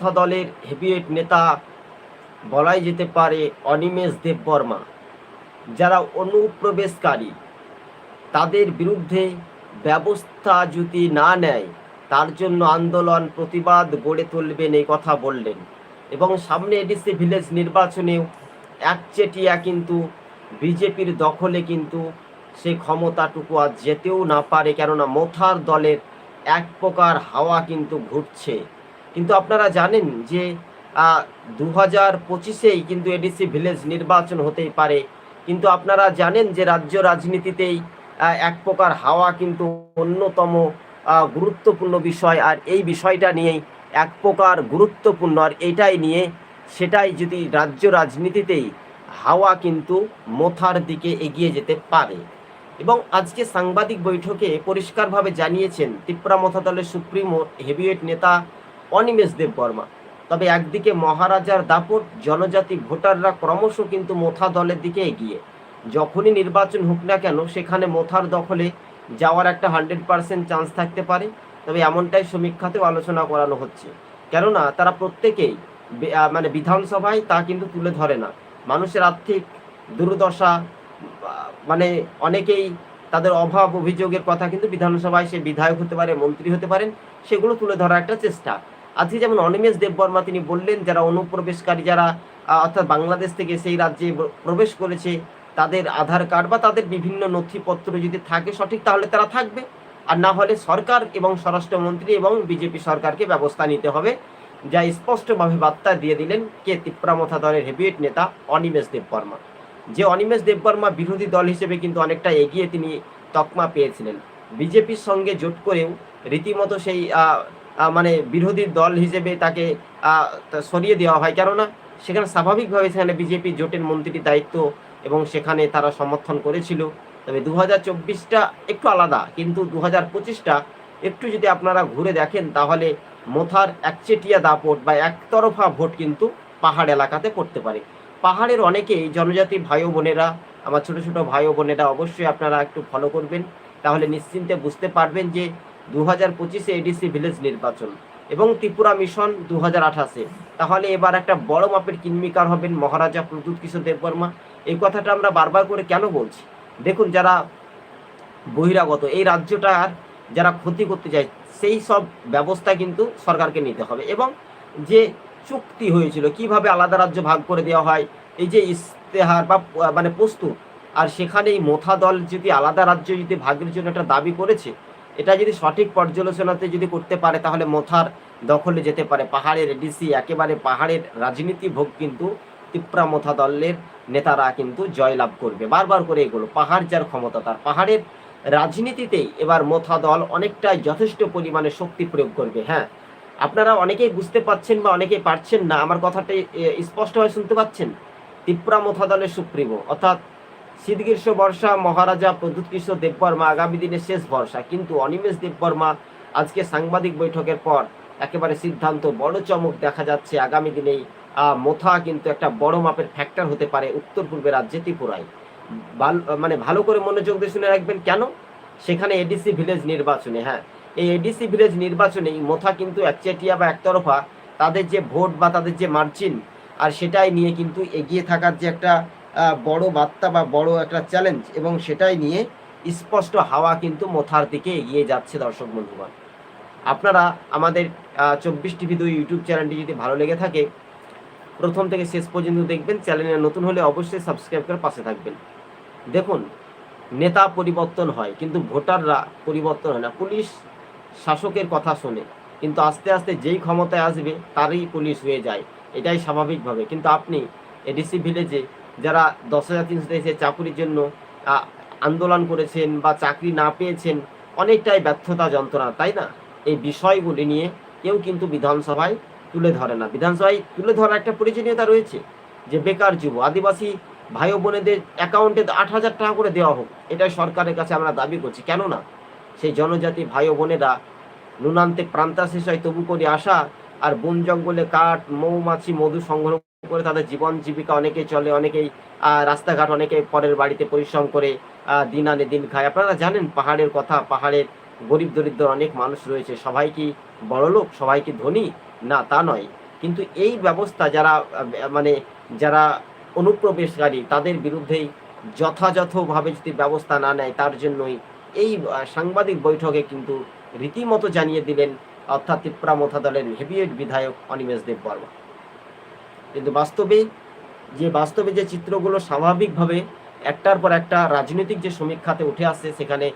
দলের হেভিওয়েট নেতা বলাই যেতে পারে অনিমেষ দেববর্মা। যারা অনুপ্রবেশকারী, তাদের বিরুদ্ধে ব্যবস্থা যদি না নেয়, তার জন্য আন্দোলন, প্রতিবাদ গড়ে তুলবেন এই কথা বললেন। এবং সামনে এডিসি ভিলেজ নির্বাচনেও একচেটিয়া কিন্তু বিজেপির দখলে কিন্তু সে ক্ষমতাটুকু আর যেতেও না পারে, কেননা মোথার দলের এক প্রকার হাওয়া কিন্তু ঘুরছে। কিন্তু আপনারা জানেন যে দু হাজার পঁচিশেই কিন্তু এডিসি ভিলেজ নির্বাচন হতেই পারে। কিন্তু আপনারা জানেন যে, রাজ্য রাজনীতিতেই এক প্রকার হাওয়া কিন্তু অন্যতম গুরুত্বপূর্ণ বিষয়। আর এই বিষয়টা নিয়েই এক প্রকার গুরুত্বপূর্ণ। আর এটাই নিয়ে, সেটাই যদি রাজ্য রাজনীতিতেই হাওয়া কিন্তু মোথার দিকে এগিয়ে যেতে পারে। এবং আজকে সাংবাদিক বৈঠকে পরিষ্কারভাবে জানিয়েছেন ত্রিপুরা মথা দলের সুপ্রিমো হেভিওয়েট নেতা অনিমেষ দেব বর্মা তবে একদিকে মহারাজার দাপট, জনজাতি ভোটাররা ক্রমশ কিন্তু মোথা দলের দিকে এগিয়ে। যখনই নির্বাচন হোক না কেন, সেখানে মোথার দখলে যাওয়ার একটা হান্ড্রেড পার্সেন্ট চান্স থাকতে পারে। তবে এমনটাই সমীক্ষাতেও আলোচনা করানো হচ্ছে। কেননা, তারা প্রত্যেকেই মানে বিধানসভায় তা কিন্তু তুলে ধরে না। মানুষের আর্থিক দুর্দশা মানে অনেকেই তাদের অভাব, অভিযোগের কথা কিন্তু বিধানসভায় সে বিধায়ক হতে পারে, মন্ত্রী হতে পারেন, সেগুলো তুলে ধরার একটা চেষ্টা। আজকে যেমন অনিমেষ দেববর্মা তিনি বললেন, যারা অনুপ্রবেশকারী, যারা অর্থাৎ বাংলাদেশ থেকে সেই রাজ্যে প্রবেশ করেছে, তাদের আধার কার্ড বা তাদের বিভিন্ন নথিপত্র যদি থাকে সঠিক, তাহলে তারা থাকবে। আর না হলে সরকার এবং স্বরাষ্ট্রমন্ত্রী এবং বিজেপি সরকারকে ব্যবস্থা নিতে হবে। যা স্পষ্টভাবে বার্তা দিয়ে দিলেন কে তিপ্রামথা দলের হেভিয়েট নেতা অনিমেষ দেববর্মা। যে অনিমেষ দেববর্মা বিরোধী দল হিসেবে কিন্তু অনেকটা এগিয়ে তিনি তকমা পেয়েছিলেন। বিজেপির সঙ্গে জোট করেও রীতিমতো সেই মানে বিরোধী দল হিসেবে তাকে সরিয়ে দেওয়া হয়। কেননা সেখানে স্বাভাবিকভাবে সেখানে বিজেপি জোটের মন্ত্রীর দায়িত্ব এবং সেখানে তারা সমর্থন করেছিল। তবে দু হাজার চব্বিশটা একটু আলাদা, কিন্তু দু হাজার পঁচিশটা একটু যদি আপনারা ঘুরে দেখেন, তাহলে মোথার একচেটিয়া দাপট বা একতরফা ভোট কিন্তু পাহাড় এলাকাতে পড়তে পারে। পাহাড়ের অনেকেই জনজাতি ভাই বোনেরা, আমার ছোট ছোট ভাই বোনেরা অবশ্যই আপনারা একটু ফলো করবেন। তাহলে নিশ্চিন্তে বুঝতে পারবেন যে দু হাজার পঁচিশে এডিসি ভিলেজ নির্বাচন এবং ত্রিপুরা মিশন দু হাজার আঠাশে। তাহলে এবার একটা বড় মাপের কিনমিকার হবেন মহারাজা প্রদ্যুৎ কিশোর দেববর্মা। এই কথাটা আমরা বারবার করে কেন বলছি? দেখুন, যারা বহিরাগত, এই রাজ্যটার যারা ক্ষতি করতে চায়, সেই সব ব্যবস্থা কিন্তু সরকারকে নিতে হবে এবং যে চুক্তি হয়েছিল, কীভাবে আলাদা রাজ্য ভাগ করে দেওয়া হয়, এই যে ইস্তেহার বা মানে প্রস্তুত, আর সেখানে এই মোথা দল যদি আলাদা রাজ্য যদি ভাগের জন্য একটা দাবি করেছে এটা যদি সঠিক পর্যালোচনাতে যদি করতে পারে, তাহলে মোথার দখলে যেতে পারে। পাহাড়ের ডিসি একেবারে পাহাড়ের রাজনীতি ভোগ কিন্তু তিপ্রা মোথা দলের নেতারা কিন্তু জয়লাভ করবে। বারবার করে এগুলো, পাহাড় যার ক্ষমতা তার। পাহাড়ের রাজনীতিতেই এবার মোথা দল অনেকটাই যথেষ্ট পরিমাণে শক্তি প্রয়োগ করবে। হ্যাঁ আপনারা অনেকেই বুঝতে পাচ্ছেন বা অনেকেই পারছেন না, আমার কথাটা স্পষ্টভাবে শুনতে পাচ্ছেন? তিপ্রা মোথা দলের সুপ্রিমো, অর্থাৎ শীত গ্রীষ্ম বর্ষা, মহারাজা প্রদ্যুৎ কৃষ্ণ দেববর্মা আগামী দিনের শেষ ভরসা কিন্তু অনিমেষ দেববর্মা আজকে সাংবাদিক বৈঠকের পর একেবারে সিদ্ধান্ত, বড় চমক দেখা যাচ্ছে আগামী দিনেই। মোথা কিন্তু একটা বড় মাপের ফ্যাক্টর হতে পারে উত্তর পূর্বে রাজ্যে ত্রিপুরায়। মানে ভালো করে মনোযোগ দিয়ে শুনে রাখবেন কেন? সেখানে এডিসি ভিলেজ নির্বাচনে হ্যাঁ। এই এডিসি ভিলেজ নির্বাচনে এই মোথা কিন্তু একচেটিয়া বা একতরফা তাদের যে ভোট বা তাদের যে মার্জিন আর সেটাই নিয়ে কিন্তু এগিয়ে থাকার যে একটা বড় বার্তা বা বড় একটা চ্যালেঞ্জ এবং সেটাই নিয়ে স্পষ্ট হাওয়া কিন্তু মোথার দিকে এগিয়ে যাচ্ছে দর্শক বন্ধুগণ। আপনারা আমাদের চব্বিশ টিভি দুই ইউটিউব চ্যানেলটি যদি ভালো লেগে থাকে, প্রথম থেকে শেষ পর্যন্ত দেখবেন চ্যানেলে নতুন হলে অবশ্যই সাবস্ক্রাইব করে পাশে থাকবেন। দেখুন, নেতা পরিবর্তন হয়, কিন্তু ভোটাররা পরিবর্তন হয় না। পুলিশ শাসকের কথা শোনে, কিন্তু আস্তে আস্তে যেই ক্ষমতায় আসবে, তারই পুলিশ হয়ে যায়। এটাই স্বাভাবিকভাবে। কিন্তু আপনি এডিসি ভিলেজে যারা দশ হাজার তিনশো এসে চাকুরির জন্য আন্দোলন করেছেন বা চাকরি না পেয়েছেন, অনেকটাই ব্যর্থতা যন্ত্রণা, তাই না? এই বিষয়গুলি নিয়ে কেউ কিন্তু বিধানসভায় তুলে ধরে না। বিধানসভায় তুলে ধরার একটা প্রয়োজনীয়তা রয়েছে, যে বেকার যুব, আদিবাসী ভাই বোনেদের অ্যাকাউন্টে আট হাজার টাকা করে দেওয়া হোক, এটাই সরকারের কাছে আমরা দাবি করছি। কেননা, সেই জনজাতি ভাই বোনেরা নুনান্তে প্রান্তা শেষ হয় তবু করে আসা আর বন জঙ্গলে কাঠ, মৌমাছি, মধু সংগ্রহ করে তাদের জীবন জীবিকা অনেকেই চলে, অনেকেই রাস্তাঘাট অনেকে পরের বাড়িতে পরিশ্রম করে দিন আনে দিন খায়। আপনারা জানেন পাহাড়ের কথা, পাহাড়ের গরিব দরিদ্র অনেক মানুষ রয়েছে। সবাই কি বড় লোক? সবাই কি ধনী? না, তা নয়। কিন্তু এই ব্যবস্থা যারা মানে যারা অনুপ্রবেশকারী, তাদের বিরুদ্ধেই যথাযথভাবে যদি ব্যবস্থা না নেয়, তার জন্যই এই সাংবাদিক বৈঠকে কিন্তু রীতিমতো জানিয়ে দিলেন অর্থাৎ ত্রিপুরা মোথা দলের হেভিয়েট বিধায়ক অনিমেষ দেব বর্মা কিন্তু বাস্তবে যে বাস্তবে যে চিত্রগুলো স্বাভাবিকভাবে একটার পর একটা রাজনৈতিক যে সমীক্ষাতে উঠে আসছে, সেখানে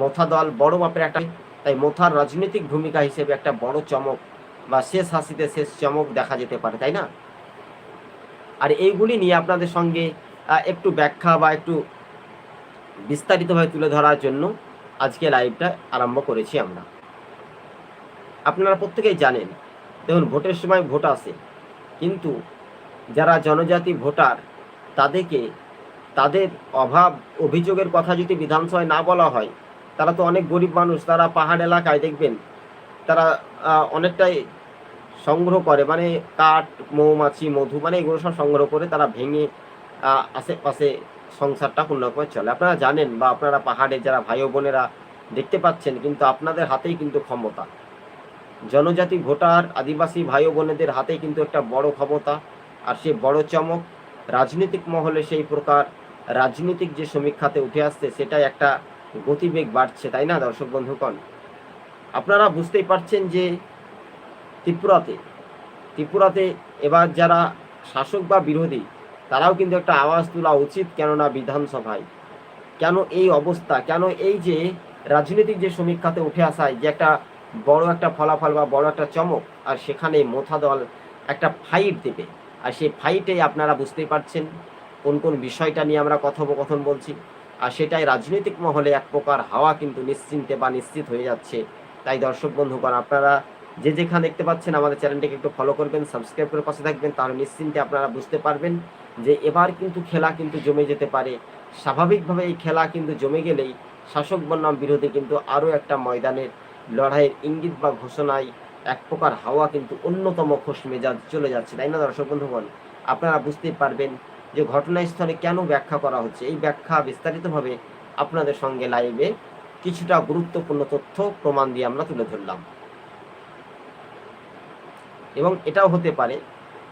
মথা দল বড় মাপের একটা, তাই মোথার রাজনৈতিক ভূমিকা হিসেবে একটা বড় চমক বা শেষ হাসিতে শেষ চমক দেখা যেতে পারে, তাই না? আর এইগুলি নিয়ে আপনাদের সঙ্গে একটু ব্যাখ্যা বা একটু বিস্তারিতভাবে তুলে ধরার জন্য আজকে লাইভটা আরম্ভ করেছি আমরা। আপনারা প্রত্যেকেই জানেন, দেখুন, ভোটের সময় ভোট আসে, কিন্তু যারা জনজাতি ভোটার, তাদেরকে, তাদের অভাব অভিযোগের কথা যদি বিধানসভায় না বলা হয়, তারা তো অনেক গরিব মানুষ, তারা পাহাড় এলাকায় দেখবেন, তারা অনেকটাই সংগ্রহ করে মানে কাঠ, মৌমাছি, মধু মানে এগুলো সব সংগ্রহ করে তারা ভেঙে আশেপাশে সংসারটা পূর্ণরূপে চলে। আপনারা জানেন বা আপনারা পাহাড়ে যারা ভাই বোনেরা দেখতে পাচ্ছেন, কিন্তু আপনাদের হাতেই কিন্তু ক্ষমতা। জনজাতি ভোটার, আদিবাসী ভাই বোনেদের হাতেই কিন্তু একটা বড় ক্ষমতা। আর সেই বড় চমক, রাজনৈতিক মহলে সেই প্রকার রাজনৈতিক যে সমীক্ষাতে উঠে আসছে, সেটাই একটা গতিবেগ বাড়ছে, তাই না, দর্শক বন্ধুগণ? আপনারা বুঝতেই পারছেন যে ত্রিপুরাতে ত্রিপুরাতে এবার যারা শাসক বা বিরোধী, তারাও কিন্তু একটা আওয়াজ তোলা উচিত কেননা বিধানসভায়। কেন এই অবস্থা? কেন এই যে রাজনৈতিক যে সমীক্ষাতে উঠে আসায় যে একটা বড় একটা ফলাফল বা বড় একটা চমক, আর সেখানে মোথা দল একটা ফাইট দেবে? আর সেই ফাইটে আপনারা বুঝতেই পারছেন কোন কোন বিষয়টা নিয়ে আমরা কথোপকথন বলছি। আর সেটাই রাজনৈতিক মহলে এক প্রকার হাওয়া কিন্তু নিশ্চিন্তে বা নিশ্চিত হয়ে যাচ্ছে। তাই দর্শক বন্ধুগণ, আপনারা যে যেখানে দেখতে পাচ্ছেন আমাদের চ্যানেলটিকে একটু ফলো করবেন সাবস্ক্রাইব করে পাশে থাকবেন, তাহলে নিশ্চিন্তে আপনারা বুঝতে পারবেন যে এবার কিন্তু খেলা কিন্তু জমে যেতে পারে। স্বাভাবিকভাবে এই খেলা কিন্তু জমে গেলেই শাসক বনাম বিরোধী কিন্তু আরও একটা ময়দানের লড়াইয়ের ইঙ্গিত বা ঘোষণায় এক প্রকার হাওয়া কিন্তু অন্যতম খোশ মেজাজ চলে যাচ্ছে, তাই না দর্শক বন্ধুগণ? আপনারা বুঝতেই পারবেন যে ঘটনাস্থলে কেন ব্যাখ্যা করা হচ্ছে। এই ব্যাখ্যা বিস্তারিতভাবে আপনাদের সঙ্গে লাইভে কিছুটা গুরুত্বপূর্ণ তথ্য, প্রমাণ দিয়ে আমরা তুলে ধরলাম। এবং এটাও হতে পারে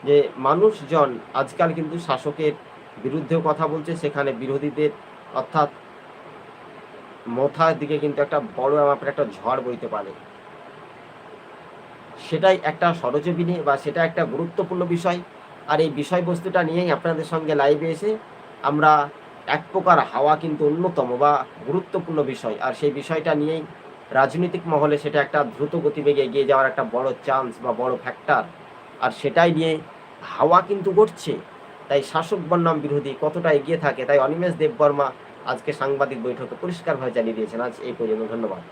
যে মানুষজন আজকাল কিন্তু শাসকের বিরুদ্ধেও কথা বলছে, সেখানে বিরোধীদের অর্থাৎ মথার দিকে কিন্তু একটা বড় মাপের একটা ঝড় বইতে পারে। সেটাই একটা সরজমিনে বা সেটা একটা গুরুত্বপূর্ণ বিষয়। আর এই বিষয়বস্তুটা নিয়েই আপনাদের সঙ্গে লাইভে এসে আমরা এক প্রকার হাওয়া কিন্তু অন্যতম বা গুরুত্বপূর্ণ বিষয়। আর সেই বিষয়টা নিয়েই রাজনৈতিক মহলে সেটা একটা দ্রুত গতিবেগে এগিয়ে যাওয়ার একটা বড় চান্স বা বড় ফ্যাক্টর আর সেটাই নিয়ে হাওয়া কিন্তু ঘটছে। তাই শাসক বনাম বিরোধী কতটা এগিয়ে থাকে, তাই অনিমেষ দেববর্মা আজকে সাংবাদিক বৈঠকে পরিষ্কারভাবে জানিয়ে দিয়েছেন। আজ এই পর্যন্ত ধন্যবাদ।